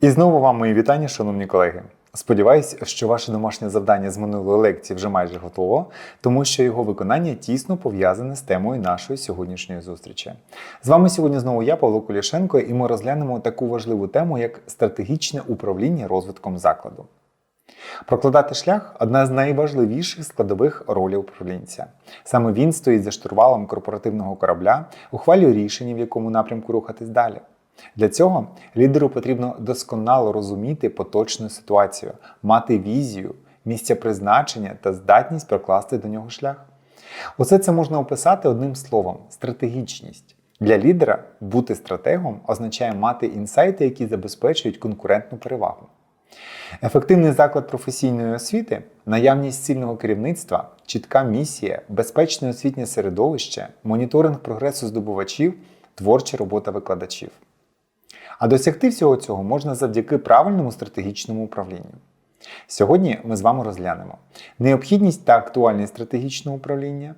І знову вам мої вітання, шановні колеги. Сподіваюсь, що ваше домашнє завдання з минулої лекції вже майже готово, тому що його виконання тісно пов'язане з темою нашої сьогоднішньої зустрічі. З вами сьогодні знову я, Павло Кулішенко, і ми розглянемо таку важливу тему, як стратегічне управління розвитком закладу. Прокладати шлях одна з найважливіших складових ролей управлінця. Саме він стоїть за штурвалом корпоративного корабля, ухвалює рішення, в якому напрямку рухатись далі. Для цього лідеру потрібно досконало розуміти поточну ситуацію, мати візію, місце призначення та здатність прокласти до нього шлях. Усе це можна описати одним словом стратегічність. Для лідера бути стратегом означає мати інсайти, які забезпечують конкурентну перевагу. Ефективний заклад професійної освіти, наявність сильного керівництва, чітка місія, безпечне освітнє середовище, моніторинг прогресу здобувачів, творча робота викладачів. А досягти всього цього можна завдяки правильному стратегічному управлінню. Сьогодні ми з вами розглянемо необхідність та актуальність стратегічного управління,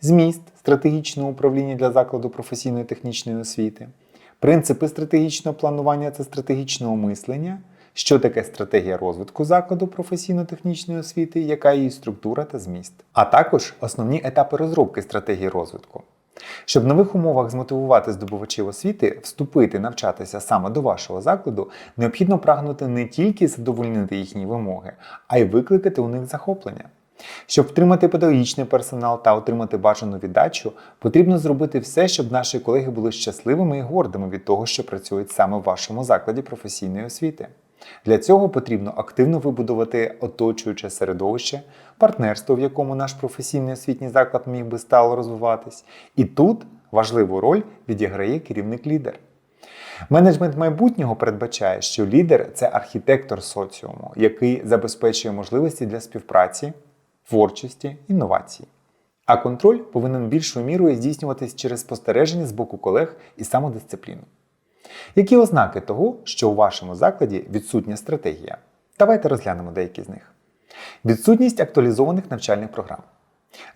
зміст стратегічного управління для закладу професійної технічної освіти, принципи стратегічного планування та стратегічного мислення, що таке стратегія розвитку закладу професійно-технічної освіти, яка її структура та зміст, а також основні етапи розробки стратегії розвитку. Щоб в нових умовах змотивувати здобувачів освіти вступити навчатися саме до вашого закладу, необхідно прагнути не тільки задовольнити їхні вимоги, а й викликати у них захоплення. Щоб втримати педагогічний персонал та отримати бажану віддачу, потрібно зробити все, щоб наші колеги були щасливими і гордими від того, що працюють саме в вашому закладі професійної освіти. Для цього потрібно активно вибудувати оточуюче середовище, партнерство, в якому наш професійний освітній заклад міг би стало розвиватись. І тут важливу роль відіграє керівник-лідер. Менеджмент майбутнього передбачає, що лідер це архітектор соціуму, який забезпечує можливості для співпраці, творчості, інновацій. А контроль повинен більшою мірою здійснюватись через спостереження з боку колег і самодисципліну. Які ознаки того, що у вашому закладі відсутня стратегія? Давайте розглянемо деякі з них. Відсутність актуалізованих навчальних програм.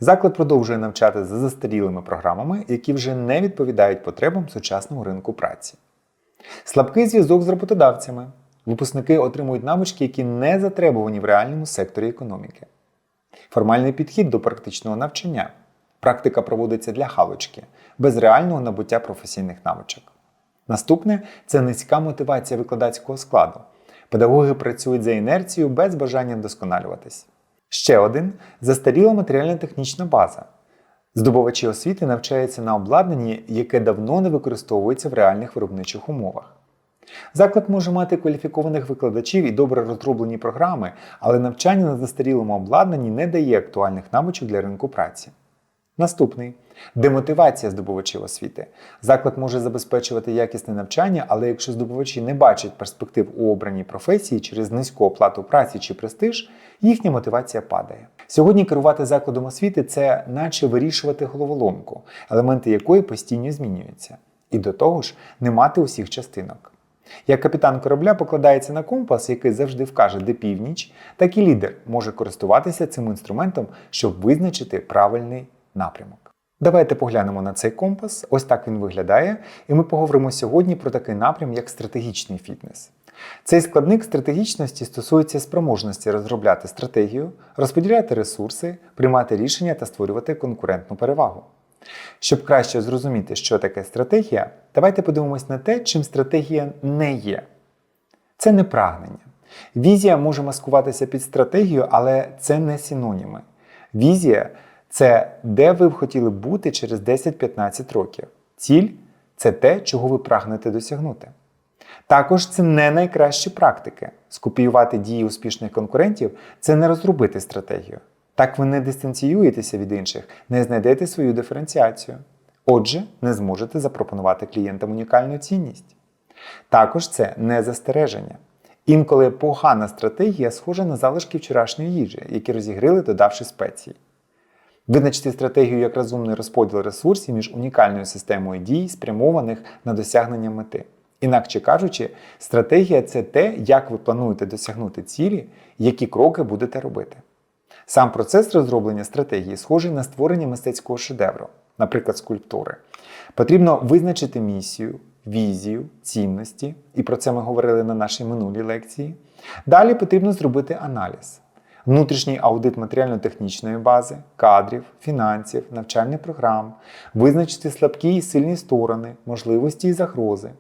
Заклад продовжує навчати за застарілими програмами, які вже не відповідають потребам сучасного ринку праці. Слабкий зв'язок з роботодавцями. Випускники отримують навички, які не затребувані в реальному секторі економіки. Формальний підхід до практичного навчання. Практика проводиться для галочки, без реального набуття професійних навичок. Наступне це низька мотивація викладацького складу. Педагоги працюють за інерцією без бажання вдосконалюватись. Ще один застаріла матеріально-технічна база. Здобувачі освіти навчаються на обладнанні, яке давно не використовується в реальних виробничих умовах. Заклад може мати кваліфікованих викладачів і добре розроблені програми, але навчання на застарілому обладнанні не дає актуальних навичок для ринку праці. Наступний демотивація здобувачів освіти. Заклад може забезпечувати якісне навчання, але якщо здобувачі не бачать перспектив у обраній професії через низьку оплату праці чи престиж, їхня мотивація падає. Сьогодні керувати закладом освіти це наче вирішувати головоломку, елементи якої постійно змінюються. І до того ж, не мати усіх частинок. Як капітан корабля покладається на компас, який завжди вкаже, де північ, так і лідер може користуватися цим інструментом, щоб визначити правильний напрямок. Давайте поглянемо на цей компас. Ось так він виглядає, і ми поговоримо сьогодні про такий напрям, як стратегічний фітнес. Цей складник стратегічності стосується спроможності розробляти стратегію, розподіляти ресурси, приймати рішення та створювати конкурентну перевагу. Щоб краще зрозуміти, що таке стратегія, давайте подивимось на те, чим стратегія не є. Це не прагнення. Візія може маскуватися під стратегію, але це не синоніми. Візія це де ви б хотіли бути через 10-15 років. Ціль це те, чого ви прагнете досягнути. Також це не найкращі практики. Скопіювати дії успішних конкурентів це не розробити стратегію. Так ви не дистанціюєтеся від інших, не знайдете свою диференціацію. Отже, не зможете запропонувати клієнтам унікальну цінність. Також це не застереження. Інколи погана стратегія схожа на залишки вчорашньої їжі, які розігрили, додавши спеції. Визначити стратегію як розумний розподіл ресурсів між унікальною системою дій, спрямованих на досягнення мети. Інакше кажучи, стратегія це те, як ви плануєте досягнути цілі, які кроки будете робити. Сам процес розроблення стратегії схожий на створення мистецького шедевру, наприклад, скульптури. Потрібно визначити місію, візію, цінності, і про це ми говорили на нашій минулій лекції. Далі потрібно зробити аналіз. Внутрішній аудит матеріально-технічної бази, кадрів, фінансів, навчальних програм, визначити слабкі і сильні сторони, можливості і загрози.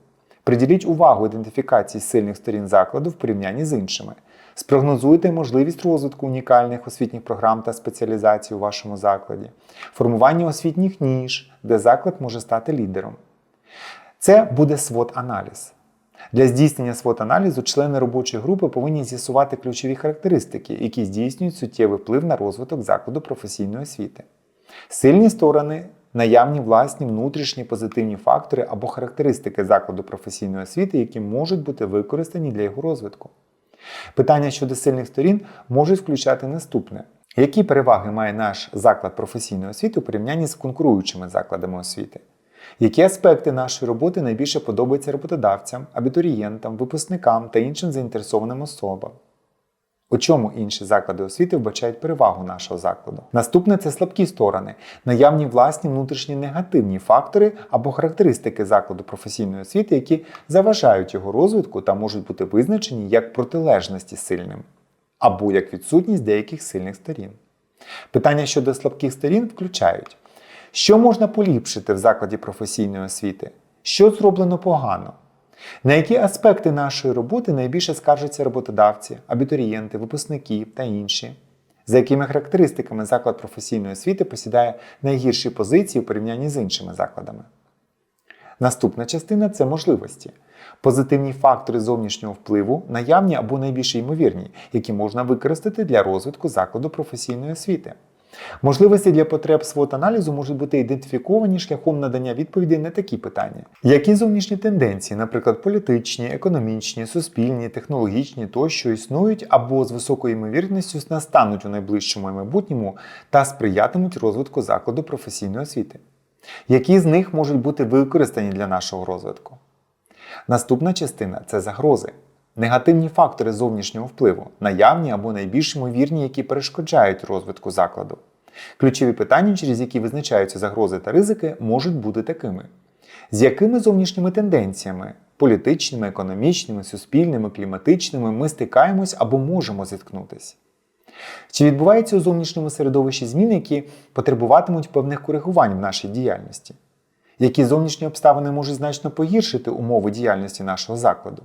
Приділіть увагу ідентифікації сильних сторін закладу в порівнянні з іншими. Спрогнозуйте можливість розвитку унікальних освітніх програм та спеціалізацій у вашому закладі, формування освітніх ніж, де заклад може стати лідером. Це буде свот-аналіз. Для здійснення свот-аналізу члени робочої групи повинні з'ясувати ключові характеристики, які здійснюють суттєвий вплив на розвиток закладу професійної освіти. Сильні сторони наявні власні внутрішні позитивні фактори або характеристики закладу професійної освіти, які можуть бути використані для його розвитку. Питання щодо сильних сторін можуть включати наступне: які переваги має наш заклад професійної освіти у порівнянні з конкуруючими закладами освіти? Які аспекти нашої роботи найбільше подобаються роботодавцям, абітурієнтам, випускникам та іншим заінтересованим особам? У чому інші заклади освіти вбачають перевагу нашого закладу? Наступне це слабкі сторони, наявні власні внутрішні негативні фактори або характеристики закладу професійної освіти, які заважають його розвитку та можуть бути визначені як протилежності сильним, або як відсутність деяких сильних сторін. Питання щодо слабких сторін включають, що можна поліпшити в закладі професійної освіти, що зроблено погано. На які аспекти нашої роботи найбільше скаржаться роботодавці, абітурієнти, випускники та інші? За якими характеристиками заклад професійної освіти посідає найгірші позиції у порівнянні з іншими закладами? Наступна частина це можливості. Позитивні фактори зовнішнього впливу, наявні або найбільш ймовірні, які можна використати для розвитку закладу професійної освіти. Можливості для потреб свот аналізу можуть бути ідентифіковані шляхом надання відповідей на такі питання: які зовнішні тенденції, наприклад, політичні, економічні, суспільні, технологічні тощо існують або з високою ймовірністю настануть у найближчому майбутньому та сприятимуть розвитку закладу професійної освіти? Які з них можуть бути використані для нашого розвитку? Наступна частина це загрози. Негативні фактори зовнішнього впливу, наявні або найбільш ймовірні, які перешкоджають розвитку закладу. Ключові питання, через які визначаються загрози та ризики, можуть бути такими: з якими зовнішніми тенденціями політичними, економічними, суспільними, кліматичними ми стикаємось або можемо зіткнутися? Чи відбуваються у зовнішньому середовищі зміни, які потребуватимуть певних коригувань в нашій діяльності? Які зовнішні обставини можуть значно погіршити умови діяльності нашого закладу?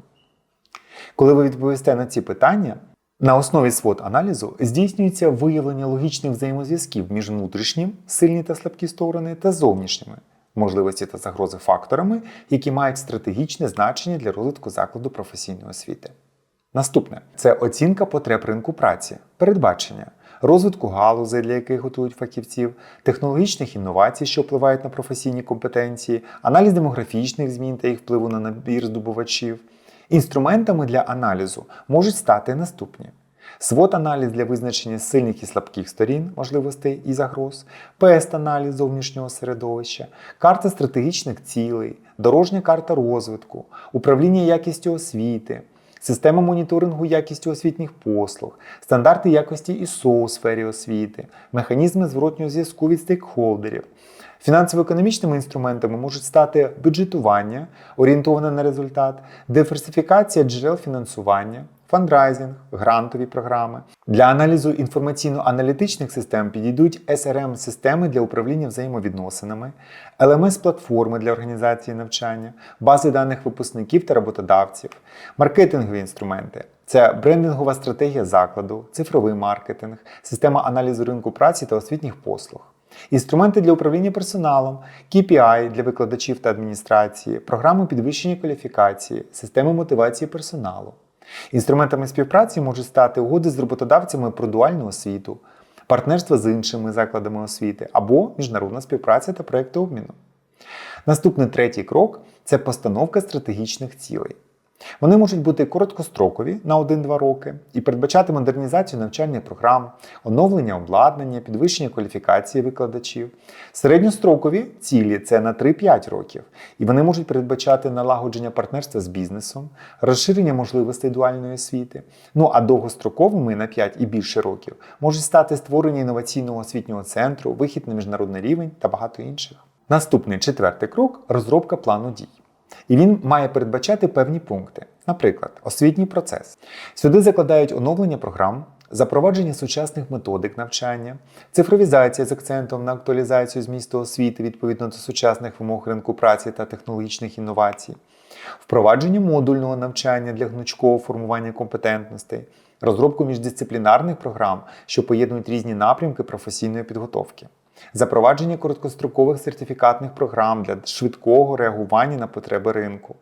Коли ви відповісте на ці питання, на основі свод аналізу здійснюється виявлення логічних взаємозв'язків між внутрішнім, сильні та слабкі сторони, та зовнішніми можливості та загрози факторами, які мають стратегічне значення для розвитку закладу професійної освіти. Наступне це оцінка потреб ринку праці, передбачення, розвитку галузей, для яких готують фахівців, технологічних інновацій, що впливають на професійні компетенції, аналіз демографічних змін та їх впливу на набір здобувачів. Інструментами для аналізу можуть стати наступні: свот-аналіз для визначення сильних і слабких сторін, можливостей і загроз, ПЕСТ-аналіз зовнішнього середовища, карта стратегічних цілей, дорожня карта розвитку, управління якістю освіти. Система моніторингу якістю освітніх послуг, стандарти якості ISO у сфері освіти, механізми зворотнього зв'язку від стейкхолдерів. Фінансово-економічними інструментами можуть стати бюджетування, орієнтоване на результат, диверсифікація джерел фінансування, фандрайзинг, грантові програми. Для аналізу інформаційно-аналітичних систем підійдуть srm системи для управління взаємовідносинами, LMS-платформи для організації навчання, бази даних випускників та роботодавців, маркетингові інструменти. Це брендингова стратегія закладу, цифровий маркетинг, система аналізу ринку праці та освітніх послуг. Інструменти для управління персоналом, KPI для викладачів та адміністрації, програми підвищення кваліфікації, системи мотивації персоналу. Інструментами співпраці можуть стати угоди з роботодавцями про дуальну освіту, партнерство з іншими закладами освіти або міжнародна співпраця та проєкти обміну. Наступний третій крок це постановка стратегічних цілей. Вони можуть бути короткострокові на 1-2 роки і передбачати модернізацію навчальних програм, оновлення обладнання, підвищення кваліфікації викладачів. Середньострокові цілі це на 3-5 років, і вони можуть передбачати налагодження партнерства з бізнесом, розширення можливостей дуальної освіти. Ну а довгостроковими на 5 і більше років можуть стати створення інноваційного освітнього центру, вихід на міжнародний рівень та багато інших. Наступний четвертий крок розробка плану дій. І він має передбачати певні пункти, наприклад, освітній процес. Сюди закладають оновлення програм, запровадження сучасних методик навчання, цифровізація з акцентом на актуалізацію змісту освіти відповідно до сучасних вимог ринку праці та технологічних інновацій, впровадження модульного навчання для гнучкового формування компетентностей, розробку міждисциплінарних програм, що поєднують різні напрямки професійної підготовки. Запровадження короткострокових сертифікатних програм для швидкого реагування на потреби ринку,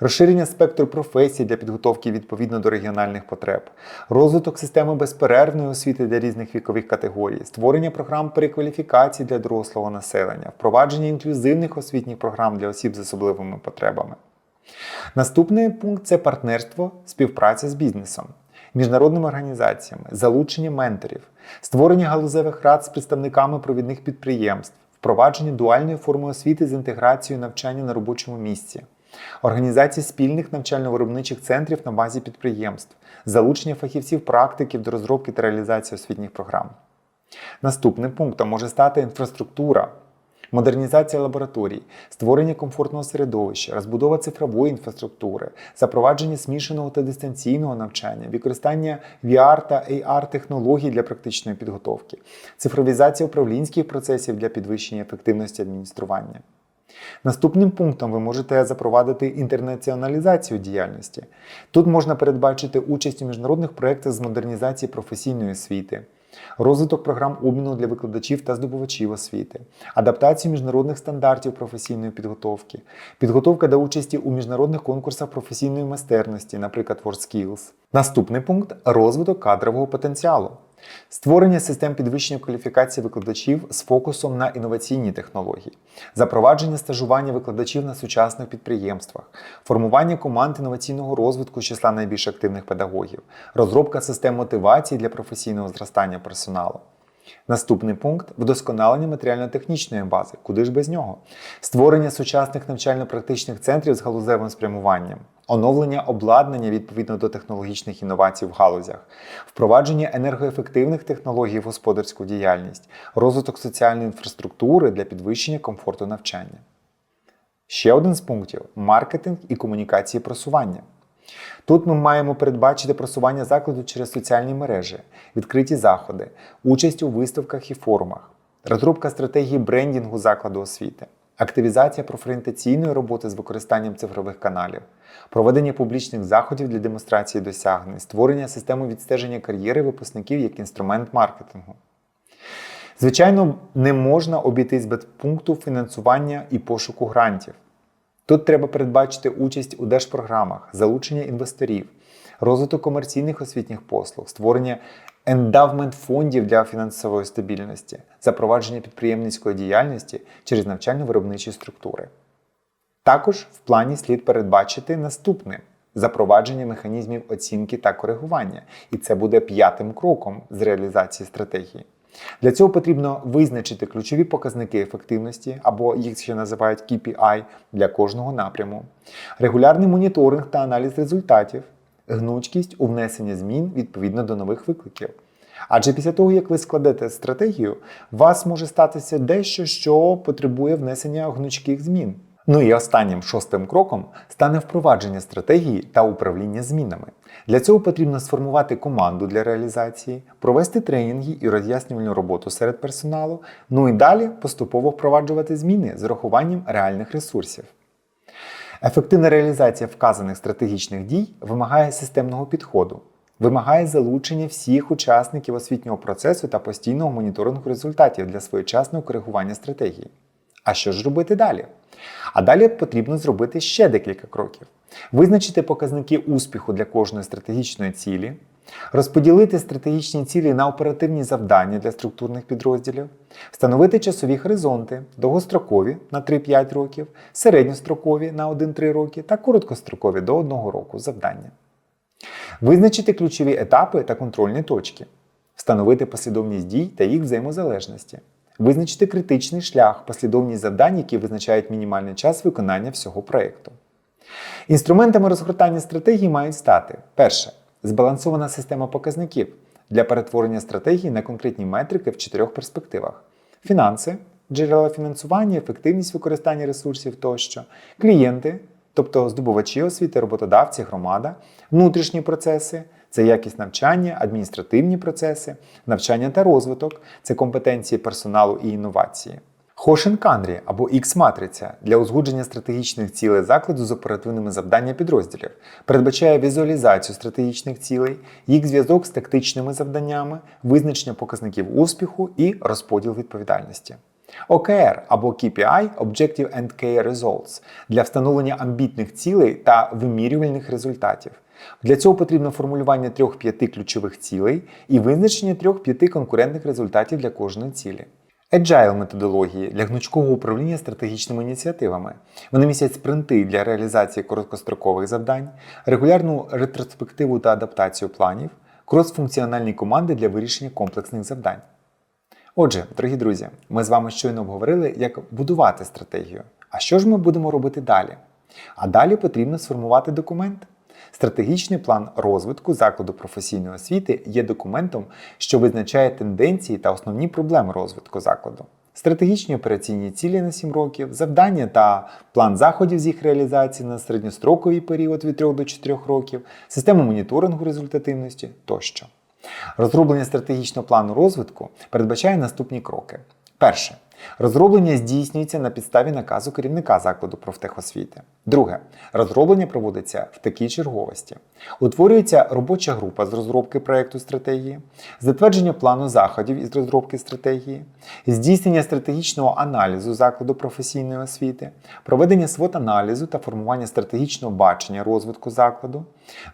розширення спектру професій для підготовки відповідно до регіональних потреб, розвиток системи безперервної освіти для різних вікових категорій, створення програм перекваліфікації для дорослого населення, впровадження інклюзивних освітніх програм для осіб з особливими потребами. Наступний пункт це партнерство, співпраця з бізнесом, міжнародними організаціями, залучення менторів, створення галузевих рад з представниками провідних підприємств, впровадження дуальної форми освіти з інтеграцією навчання на робочому місці, організація спільних навчально-виробничих центрів на базі підприємств, залучення фахівців-практиків до розробки та реалізації освітніх програм. Наступним пунктом може стати інфраструктура, модернізація лабораторій, створення комфортного середовища, розбудова цифрової інфраструктури, запровадження змішаного та дистанційного навчання, використання VR та AR технологій для практичної підготовки, цифровізація управлінських процесів для підвищення ефективності адміністрування. Наступним пунктом ви можете запровадити інтернаціоналізацію діяльності. Тут можна передбачити участь у міжнародних проєктах з модернізації професійної освіти, розвиток програм обміну для викладачів та здобувачів освіти, адаптацію міжнародних стандартів професійної підготовки, підготовка до участі у міжнародних конкурсах професійної майстерності, наприклад, WorldSkills. Наступний пункт розвиток кадрового потенціалу. Створення систем підвищення кваліфікації викладачів з фокусом на інноваційні технології, запровадження стажування викладачів на сучасних підприємствах, формування команд інноваційного розвитку з числа найбільш активних педагогів, розробка систем мотивації для професійного зростання персоналу. Наступний пункт вдосконалення матеріально-технічної бази, куди ж без нього, створення сучасних навчально-практичних центрів з галузевим спрямуванням, оновлення обладнання відповідно до технологічних інновацій в галузях, впровадження енергоефективних технологій в господарську діяльність, розвиток соціальної інфраструктури для підвищення комфорту навчання. Ще один з пунктів маркетинг і комунікації просування. Тут ми маємо передбачити просування закладу через соціальні мережі, відкриті заходи, участь у виставках і форумах, розробка стратегії брендінгу закладу освіти, активізація профорієнтаційної роботи з використанням цифрових каналів, проведення публічних заходів для демонстрації досягнень, створення системи відстеження кар'єри випускників як інструмент маркетингу. Звичайно, не можна обійтись без пункту фінансування і пошуку грантів. Тут треба передбачити участь у держпрограмах, залучення інвесторів, розвиток комерційних освітніх послуг, створення ендавмент фондів для фінансової стабільності, запровадження підприємницької діяльності через навчально-виробничі структури. Також в плані слід передбачити наступне запровадження механізмів оцінки та коригування, і це буде п'ятим кроком з реалізації стратегії. Для цього потрібно визначити ключові показники ефективності, або їх ще називають KPI для кожного напряму, регулярний моніторинг та аналіз результатів, гнучкість у внесенні змін відповідно до нових викликів. Адже після того, як ви складете стратегію, у вас може статися дещо, що потребує внесення гнучких змін. Ну і останнім шостим кроком стане впровадження стратегії та управління змінами. Для цього потрібно сформувати команду для реалізації, провести тренінги і роз'яснювальну роботу серед персоналу, ну і далі поступово впроваджувати зміни з урахуванням реальних ресурсів. Ефективна реалізація вказаних стратегічних дій вимагає системного підходу, вимагає залучення всіх учасників освітнього процесу та постійного моніторингу результатів для своєчасного коригування стратегії. А що ж робити далі? А далі потрібно зробити ще декілька кроків: визначити показники успіху для кожної стратегічної цілі, розподілити стратегічні цілі на оперативні завдання для структурних підрозділів, встановити часові горизонти, довгострокові на 3-5 років, середньострокові на 1-3 роки та короткострокові до 1 року завдання. Визначити ключові етапи та контрольні точки, встановити послідовність дій та їх взаємозалежності. Визначити критичний шлях, послідовність завдань, які визначають мінімальний час виконання всього проєкту. Інструментами розгортання стратегії мають стати перше збалансована система показників для перетворення стратегії на конкретні метрики в чотирьох перспективах: фінанси, джерела фінансування, ефективність використання ресурсів тощо, клієнти, тобто здобувачі освіти, роботодавці, громада, внутрішні процеси. Це якість навчання, адміністративні процеси, навчання та розвиток, це компетенції персоналу і інновації. Хошен Канрі або X-матриця для узгодження стратегічних цілей закладу з оперативними завданнями підрозділів передбачає візуалізацію стратегічних цілей, їх зв'язок з тактичними завданнями, визначення показників успіху і розподіл відповідальності. OKR або KPI Objective and Key Results для встановлення амбітних цілей та вимірювальних результатів. Для цього потрібно формулювання трьох-п'яти ключових цілей і визначення трьох-п'яти конкурентних результатів для кожної цілі. Agile методології для гнучкого управління стратегічними ініціативами. Вони містять спринти для реалізації короткострокових завдань, регулярну ретроспективу та адаптацію планів, кросфункціональні команди для вирішення комплексних завдань. Отже, дорогі друзі, ми з вами щойно обговорили, як будувати стратегію. А що ж ми будемо робити далі? А далі потрібно сформувати документ. Стратегічний план розвитку закладу професійної освіти є документом, що визначає тенденції та основні проблеми розвитку закладу. Стратегічні операційні цілі на 7 років, завдання та план заходів з їх реалізації на середньостроковий період від 3 до 4 років, систему моніторингу результативності тощо. Розроблення стратегічного плану розвитку передбачає наступні кроки. Перше. Розроблення здійснюється на підставі наказу керівника закладу профтехосвіти. Друге. Розроблення проводиться в такій черговості. Утворюється робоча група з розробки проєкту стратегії, затвердження плану заходів із розробки стратегії, здійснення стратегічного аналізу закладу професійної освіти, проведення свот-аналізу та формування стратегічного бачення розвитку закладу,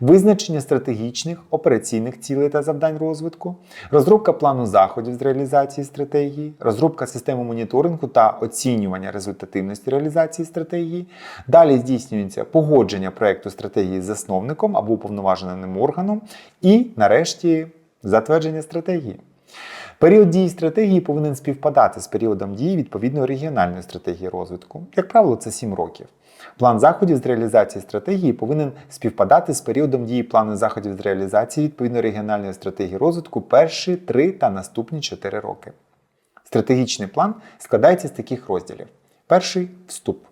визначення стратегічних операційних цілей та завдань розвитку, розробка плану заходів з реалізації стратегії, розробка системи моніторингу та оцінювання результативності реалізації стратегії. Далі здійснюється погодження проєкту стратегії з засновником або уповноваженим органом, і, нарешті, затвердження стратегії. Період дії стратегії повинен співпадати з періодом дії відповідної регіональної стратегії розвитку. Як правило, це 7 років. План заходів з реалізації стратегії повинен співпадати з періодом дії плану заходів з реалізації відповідної регіональної стратегії розвитку перші 3 та наступні 4 роки. Стратегічний план складається з таких розділів: перший вступ.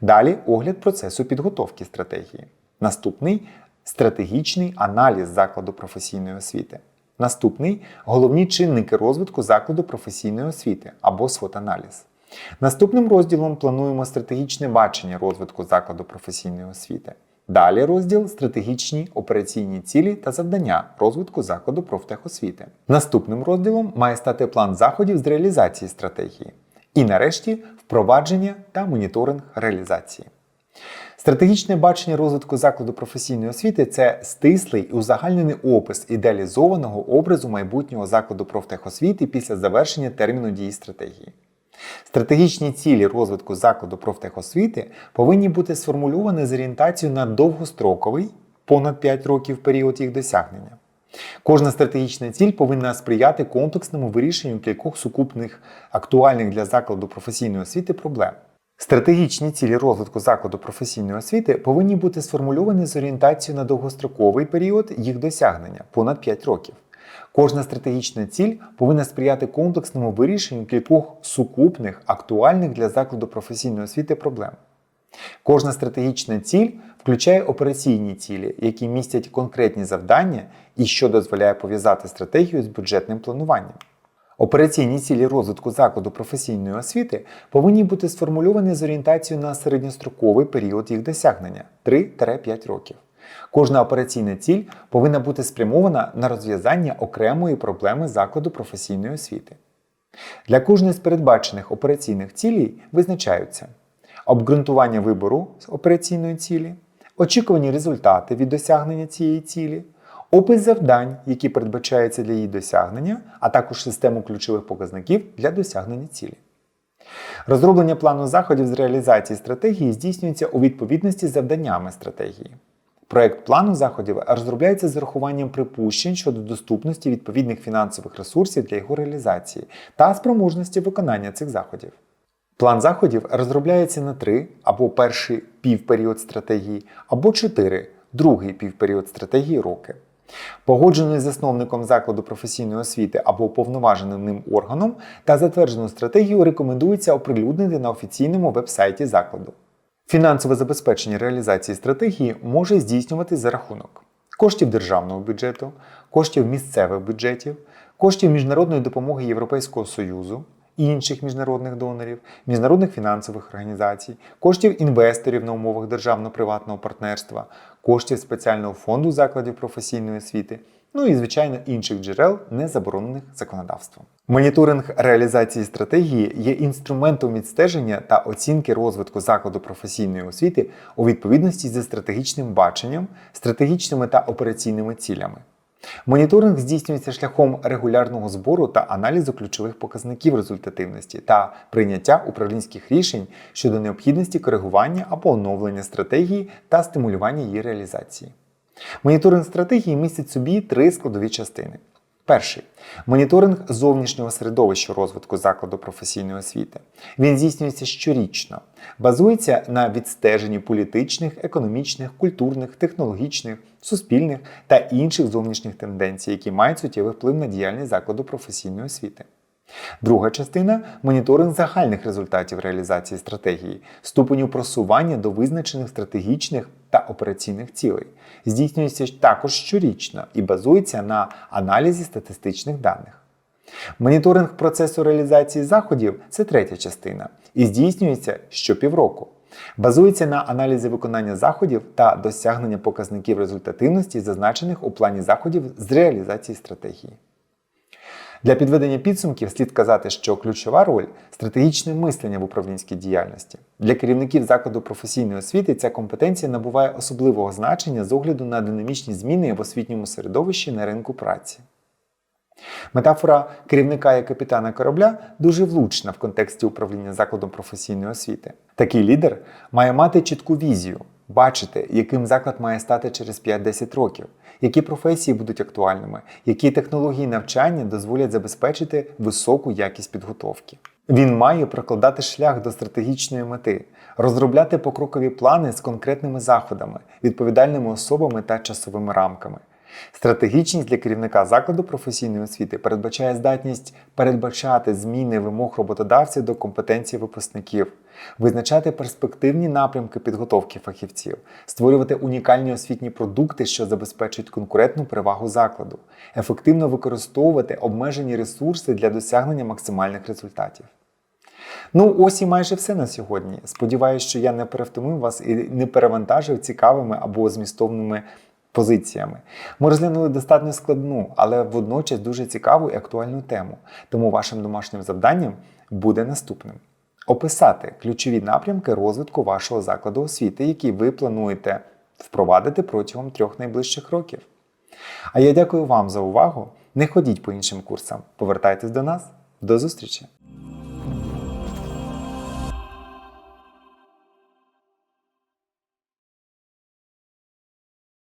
Далі огляд процесу підготовки стратегії. Наступний стратегічний аналіз закладу професійної освіти. Наступний головні чинники розвитку закладу професійної освіти або SWOT-аналіз. Наступним розділом плануємо стратегічне бачення розвитку закладу професійної освіти. Далі розділ стратегічні операційні цілі та завдання розвитку закладу профтехосвіти. Наступним розділом має стати план заходів з реалізації стратегії. І нарешті впровадження та моніторинг реалізації. Стратегічне бачення розвитку закладу професійної освіти це стислий і узагальнений опис ідеалізованого образу майбутнього закладу профтехосвіти після завершення терміну дії стратегії. Стратегічні цілі розвитку закладу профтехосвіти повинні бути сформульовані з орієнтацією на довгостроковий, понад 5 років період їх досягнення. Кожна стратегічна ціль повинна сприяти комплексному вирішенню кількох сукупних актуальних для закладу професійної освіти проблем. Стратегічні цілі розвитку закладу професійної освіти повинні бути сформульовані з орієнтацією на довгостроковий період їх досягнення понад 5 років. Кожна стратегічна ціль повинна сприяти комплексному вирішенню кількох сукупних, актуальних для закладу професійної освіти проблем. Кожна стратегічна ціль включає операційні цілі, які містять конкретні завдання і що дозволяє пов'язати стратегію з бюджетним плануванням. Операційні цілі розвитку закладу професійної освіти повинні бути сформульовані з орієнтацією на середньостроковий період їх досягнення 3-5 років. Кожна операційна ціль повинна бути спрямована на розв'язання окремої проблеми закладу професійної освіти. Для кожної з передбачених операційних цілей визначаються обґрунтування вибору з операційної цілі, очікувані результати від досягнення цієї цілі, опис завдань, які передбачаються для її досягнення, а також систему ключових показників для досягнення цілі. Розроблення плану заходів з реалізації стратегії здійснюється у відповідності з завданнями стратегії. Проект плану заходів розробляється з урахуванням припущень щодо доступності відповідних фінансових ресурсів для його реалізації та спроможності виконання цих заходів. План заходів розробляється на три або перший півперіод стратегії, або чотири другий півперіод стратегії роки. погодженої з засновником закладу професійної освіти або уповноваженим ним органом та затверджену стратегію рекомендується оприлюднити на офіційному веб-сайті закладу. Фінансове забезпечення реалізації стратегії може здійснюватись за рахунок коштів державного бюджету, коштів місцевих бюджетів, коштів міжнародної допомоги Європейського Союзу, інших міжнародних донорів, міжнародних фінансових організацій, коштів інвесторів на умовах державно-приватного партнерства, коштів спеціального фонду закладів професійної освіти, ну і звичайно інших джерел, не заборонених законодавством. Моніторинг реалізації стратегії є інструментом відстеження та оцінки розвитку закладу професійної освіти у відповідності зі стратегічним баченням, стратегічними та операційними цілями. Моніторинг здійснюється шляхом регулярного збору та аналізу ключових показників результативності та прийняття управлінських рішень щодо необхідності коригування або оновлення стратегії та стимулювання її реалізації. Моніторинг стратегії містить собі три складові частини. Перший моніторинг зовнішнього середовища розвитку закладу професійної освіти. Він здійснюється щорічно, базується на відстеженні політичних, економічних, культурних, технологічних, суспільних та інших зовнішніх тенденцій, які мають суттєвий вплив на діяльність закладу професійної освіти. Друга частина моніторинг загальних результатів реалізації стратегії, ступеню просування до визначених стратегічних та операційних цілей. Здійснюється також щорічно і базується на аналізі статистичних даних. Моніторинг процесу реалізації заходів це третя частина і здійснюється щопівроку. Базується на аналізі виконання заходів та досягнення показників результативності, зазначених у плані заходів з реалізації стратегії. Для підведення підсумків слід казати, що ключова роль стратегічне мислення в управлінській діяльності. Для керівників закладу професійної освіти ця компетенція набуває особливого значення з огляду на динамічні зміни в освітньому середовищі на ринку праці. Метафора керівника і капітана корабля дуже влучна в контексті управління закладом професійної освіти. Такий лідер має мати чітку візію, бачити, яким заклад має стати через 5-10 років, які професії будуть актуальними, які технології навчання дозволять забезпечити високу якість підготовки. Він має прокладати шлях до стратегічної мети, розробляти покрокові плани з конкретними заходами, відповідальними особами та часовими рамками. Стратегічність для керівника закладу професійної освіти передбачає здатність передбачати зміни вимог роботодавців до компетенції випускників, визначати перспективні напрямки підготовки фахівців, створювати унікальні освітні продукти, що забезпечують конкурентну перевагу закладу, ефективно використовувати обмежені ресурси для досягнення максимальних результатів. Ну, ось і майже все на сьогодні. Сподіваюсь, що я не перевтомив вас і не перевантажив цікавими або змістовними позиціями. Ми розглянули достатньо складну, але водночас дуже цікаву і актуальну тему. Тому вашим домашнім завданням буде наступним: описати ключові напрямки розвитку вашого закладу освіти, які ви плануєте впровадити протягом трьох найближчих років. А я дякую вам за увагу. Не ходіть по іншим курсам. Повертайтесь до нас. До зустрічі!